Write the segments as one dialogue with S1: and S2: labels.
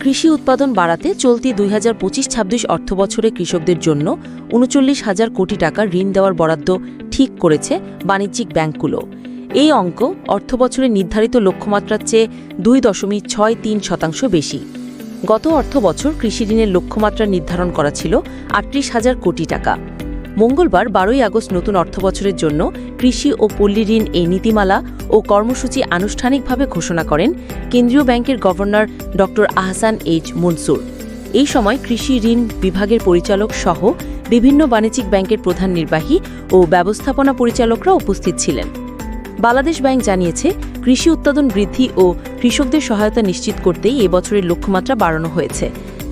S1: কৃষি উৎপাদন বাড়াতে চলতি দুই হাজার পঁচিশ ছাব্বিশ অর্থবছরে কৃষকদের জন্য উনচল্লিশ হাজার কোটি টাকা ঋণ দেওয়ার বরাদ্দ ঠিক করেছে বাণিজ্যিক ব্যাংকগুলো। এই অঙ্ক অর্থবছরে নির্ধারিত লক্ষ্যমাত্রার চেয়ে দুই দশমিক ছয় তিন শতাংশ বেশি। গত অর্থ বছর কৃষি ঋণের লক্ষ্যমাত্রা নির্ধারণ করা ছিল আটত্রিশ হাজার কোটি টাকা। মঙ্গলবার বারোই আগস্ট নতুন অর্থবছরের জন্য কৃষি ও পল্লী ঋণ এই নীতিমালা ও কর্মসূচি আনুষ্ঠানিকভাবে ঘোষণা করেন কেন্দ্রীয় ব্যাংকের গভর্নর ড. আহসান এইচ মনসুর। এই সময় কৃষি ঋণ বিভাগের পরিচালক সহ বিভিন্ন বাণিজ্যিক ব্যাংকের প্রধান নির্বাহী ও ব্যবস্থাপনা পরিচালকরা উপস্থিত ছিলেন। বাংলাদেশ ব্যাংক জানিয়েছে, কৃষি উৎপাদন বৃদ্ধি ও কৃষকদের সহায়তা নিশ্চিত করতেই এবছরের লক্ষ্যমাত্রা বাড়ানো হয়েছে।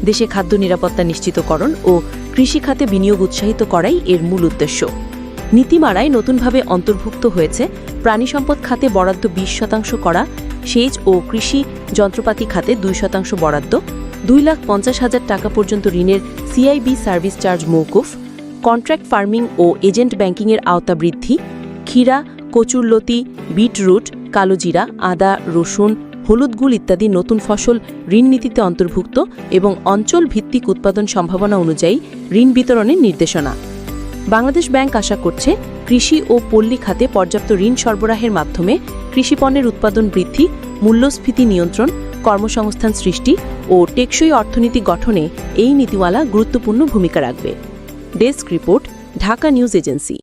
S1: দেশে খাদ্য নিরাপত্তা নিশ্চিতকরণ ও কৃষি খাতে বিনিয়োগ উৎসাহিত করাই এর মূল উদ্দেশ্য। নীতিমালায় নতুনভাবে অন্তর্ভুক্ত হয়েছে প্রাণী সম্পদ খাতে বরাদ্দ বিশ শতাংশ করা, সেচ ও কৃষি যন্ত্রপাতি খাতে দুই শতাংশ বরাদ্দ, দুই লাখ পঞ্চাশ হাজার টাকা পর্যন্ত ঋণের সিআইবি সার্ভিস চার্জ মৌকুফ কন্ট্রাক্ট ফার্মিং ও এজেন্ট ব্যাংকিংয়ের আওতা বৃদ্ধি, ক্ষীরা, কচুরলতি, বিটরুট, কালোজিরা, আদা, রসুন হলুদ গুল ইত্যাদি নতুন ফসল ঋণ নীতিতে অন্তর্ভুক্ত এবং অঞ্চল ভিত্তিক উৎপাদন সম্ভাবনা অনুযায়ী ঋণ বিতরণের নির্দেশনা। বাংলাদেশ ব্যাংক আশা করছে কৃষি ও পল্লী খাতে পর্যাপ্ত ঋণ সরবরাহের মাধ্যমে কৃষিপণ্যের উৎপাদন বৃদ্ধি, মূল্যস্ফীতি নিয়ন্ত্রণ, কর্মসংস্থান সৃষ্টি ও টেকসই অর্থনীতি গঠনে এই নীতিমালা গুরুত্বপূর্ণ ভূমিকা রাখবে। Desk report, Dhaka news agency.